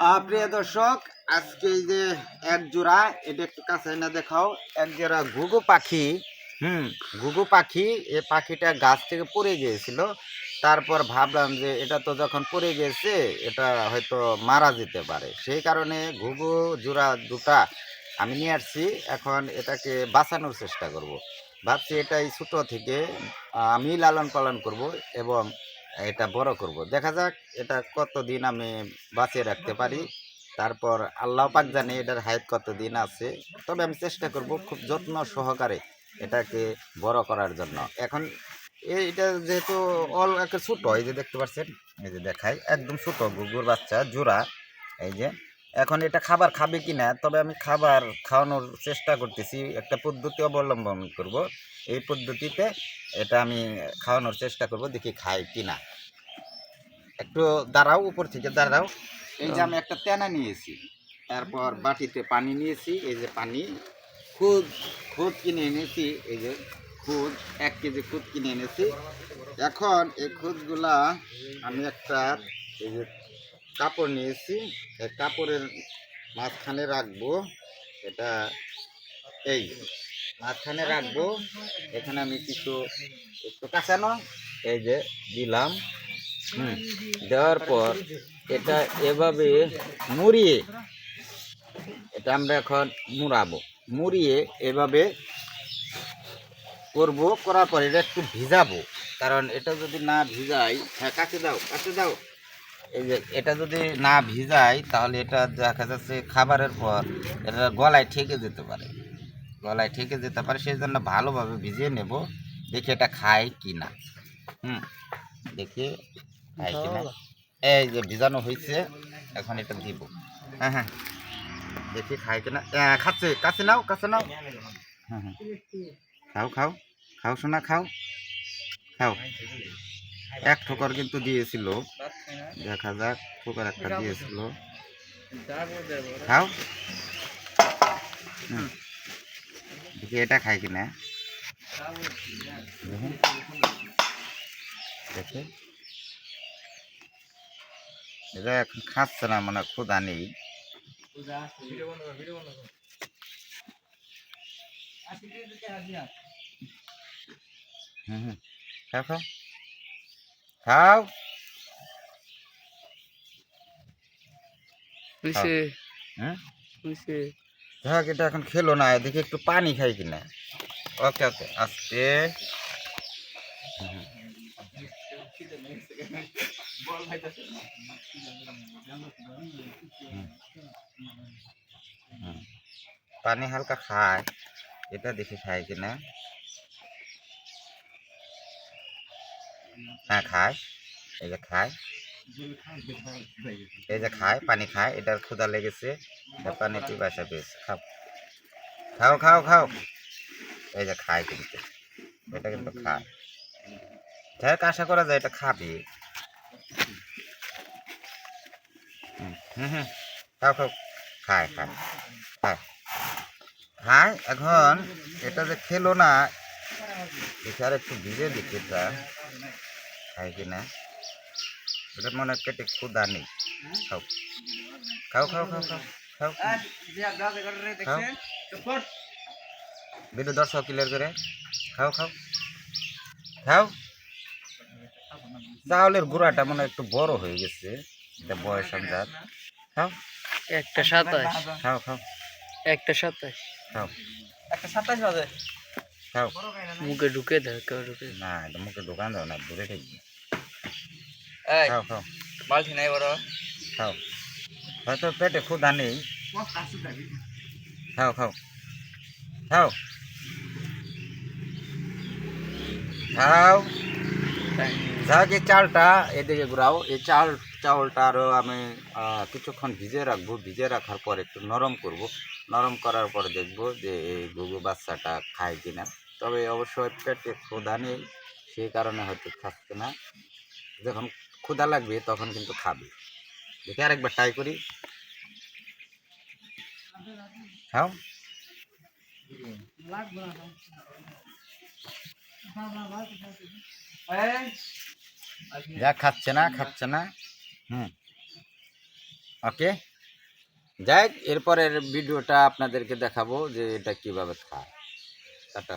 প্রিয় দর্শক, আজকে যে এক জোড়া, এটা একটু কাছে না দেখাও। এক জোড়া ঘুঘু পাখি, হুম, ঘুঘু পাখি এই পাখিটা গাছ থেকে পড়ে গিয়েছিল। তারপর ভাবলাম যে এটা তো যখন পড়ে গেছে, এটা হয়তো মারা যেতে পারে। সেই কারণে ঘুঘু জোড়া দুটা আমি নিয়ে আসছি। এখন এটাকে বাঁচানোর চেষ্টা করব। ভাবছি এটা এই ছোটো থেকে আমি লালন পালন করব এবং এটা বড় করব। দেখা যাক এটা কতদিন আমি বাঁচিয়ে রাখতে পারি। তারপর আল্লাহ পাক জানে এটার হাইট কতদিন আছে। তবে আমি চেষ্টা করব খুব যত্ন সহকারে এটাকে বড় করার জন্য। এখন এইটা যেহেতু অল একটা ছোটো, এই যে দেখতে পাচ্ছেন এই যে দেখাই, একদম ছোটো গুগুর বাচ্চা, জোড়া, এই যে এখন এটা খাবার খাবে কি না তবে আমি খাবার খাওয়ানোর চেষ্টা করতেছি, একটা পদ্ধতি অবলম্বন করব। এই পদ্ধতিতে এটা আমি খাওয়ানোর চেষ্টা করব, দেখি খায় কি না একটু দাঁড়াও, উপর থেকে দাঁড়াও। এই যে আমি একটা তেনা নিয়েছি, তারপর বাটিতে পানি নিয়েছি, এই যে পানি, খুদ খুদ কিনে এনেছি, এই যে খুদ, এক কেজি খুদ কিনে এনেছি। এখন এই খুদগুলা আমি একটা, এই যে কাপড় নিয়েছি। কাপড়ের মাঝখানে রাখব। এটা এই মাঝখানে রাখব। এখানে আমি কিছু একটু কাঁচানো এই যে দিলাম। হুম, দেওয়ার পর এটা এভাবে মুড়িয়ে, এটা আমরা এখন মুড়াবো। মুড়িয়ে এভাবে করব, করার পর এটা একটু ভিজাবো। কারণ এটা যদি না ভিজাই হ্যাঁ কাছে দাও কাছে দাও। এই যে এটা যদি না ভিজাই তাহলে এটা দেখা যাচ্ছে খাবারের পর এটা গলায় ঠেকে যেতে পারে। গলায় ঠেকে যেতে পারে সেই জন্য ভালোভাবে ভিজিয়ে নেব দেখি এটা খায় কি না হুম দেখি খায় কি না এই যে ভিজানো হয়েছে এখন এটা দিব। হ্যাঁ হ্যাঁ। দেখি খায় কিনা। খাচ্ছে কাছে নাও কাছে নাও। হ্যাঁ হ্যাঁ। খাও খাও খাও শোনা খাও। খাও। এক ঠোকর কিন্তু দিয়েছিল। দেখা যাক, ঠোকর একটা দিয়েছিল। খাও। দেখি এটা খাই কিনা। দেখি। এটা এখন খাচ্ছে না মানে ক্ষুদা নেই। হুম হুম। খাও খাও। খাও হইছে হুম হইছে যাক এটা এখন খেলো না এদিকে একটু পানি খাই কিনা। ওকে ওকে আস্তে। পানি হালকা খায় এটা দেখি খায় কিনা। হ্যাঁ খায়। এই যে খায়। এই যে খায়, পানি খায়। এটার ক্ষুধা লেগেছে। এটা পানি পিপাসা পেয়েছে। খাও। খাও খাও খাও। এই যে খায় কিন্তু। এটা কিন্তু খায়। যাই আশা করা যায় এটা খাবে। হুম হুম। খাও খাও। খায় খায়। খায়। খায়, এখন এটা যে খেলো না দেখি আর একটু ভিজে দেখি এটা খায় কিনা এটা মনে হয়? পেটে ক্ষুদা নেই খাও খাও খাও খাও খাও খাও খাও ভিডিও দর্শক ক্লিয়ার করে খাও খাও খাও চাউলের গুঁড়াটা মনে হয় একটু বড় হয়ে গেছে এটা বয়স অনুযায়ী খাও একটা সাতাশ খাও খাও একটা সাতাশ খাও একটা সাতাশ বাজে। খাও মুখে ঢুকে দেয় কেউ ঢুকে না মুখে দোকান দাও না দূরে থাকবে খাও খাও। বালতি নাই বড়। খাও। হয়তো পেটে ক্ষুধা নেই। খাও খাও। খাও। খাও। যাক এই চালটা এদিকে ঘুরাও। এই চাল চাউলটা আরও আমি কিছুক্ষণ ভিজে রাখব। ভিজে রাখার পর একটু নরম করব। নরম করার পর দেখব যে এই গুগু বাচ্চাটা খায় কিনা। তবে অবশ্যই পেটে ক্ষুধা নেই। সেই কারণে হয়তো খাচ্ছে না। যখন ক্ষুধা লাগবে তখন কিন্তু খাবে। দেখি আরেকবার ট্রাই করি। খাও। যা খাচ্ছে না খাচ্ছে না। হুম। ওকে। যাই হোক, এরপরের ভিডিওটা আপনাদেরকে দেখাবো যে এটা কীভাবে খায়। টাটা।